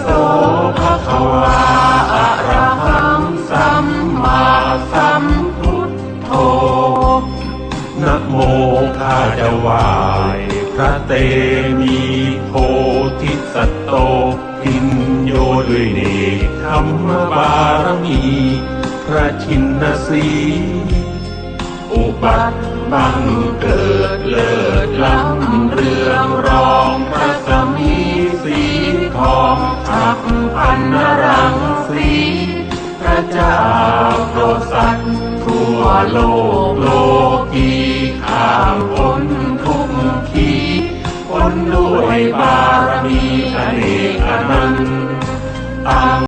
โสภะคาอะระหังสัมมาสัมพุทโธนโมข้าจะไหวพระเตมีโพธิสัตโตพินโยด้วยเธรรมบารมี พระชินสีอุบัติบังเกิดเลิศล้ำเรืองรอ ฉับพันนรังสีพระเจ้าโปรดสัตว์ทั่วโลกโลกีข้ามพ้นทุกขีพ้นด้วยบารมีอเนกอนันต์ตั้ง